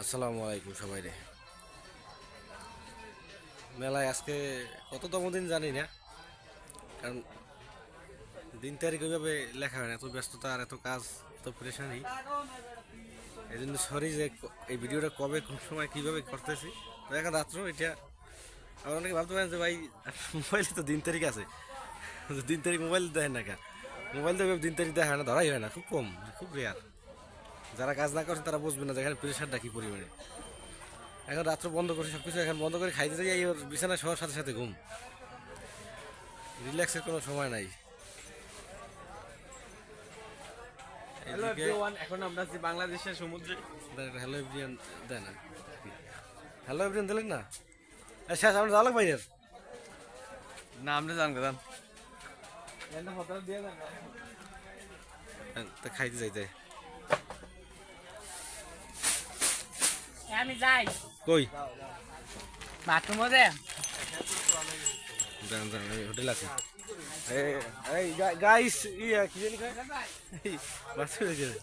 আসসালামু আলাইকুম সবাই রে। মেলায় আজকে কততম দিন জানি না, কারণ দিন তারিখ ওইভাবে লেখা হয় না, এত ব্যস্ততা আর এত কাজ, এত প্রেশানি এই জন্য সরি যে এই ভিডিওটা কবে, কোন সময়, কীভাবে করতেছি। এখন রাত্র, এটা আমার অনেকে ভাবতে পারেন যে ভাই, মোবাইলে তো দিন তারিখ আছে। দিন তারিখ মোবাইল দেখেন না কেন? মোবাইল তো দিন তারিখ দেখা হয় না, ধরাই হয় না, খুব কম, খুব রেয়ার যারা কাজ না করছে তারা বুঝবে না যে এখানে প্রেশারটা কি পরিমাণে। এখন রাত্র বন্ধ করছি সব কিছু এখন বন্ধ করে খাইতে যাই ওর বিছানায় শোয়ার সাথে সাথে ঘুম। রিল্যাক্সের কোনো সময় নাই। হ্যালো এভরিওয়ান এখন আমরা আছি বাংলাদেশের সমুদ্রে। হ্যালো এভরিয়ান দেয় না। হ্যালো এভরিয়ান দিলেন না? শেষ আমরা যাওয়া লাগবে বাইরের? না আমরা হ্যাঁ, তা খাইতে যাইতে আমি যাই। কই? বাথরুমে দে। দাঁড়ান দাঁড়ান হোটেল আছি। এই গাইস ইয়া কি জানি বাস হয়ে গেছে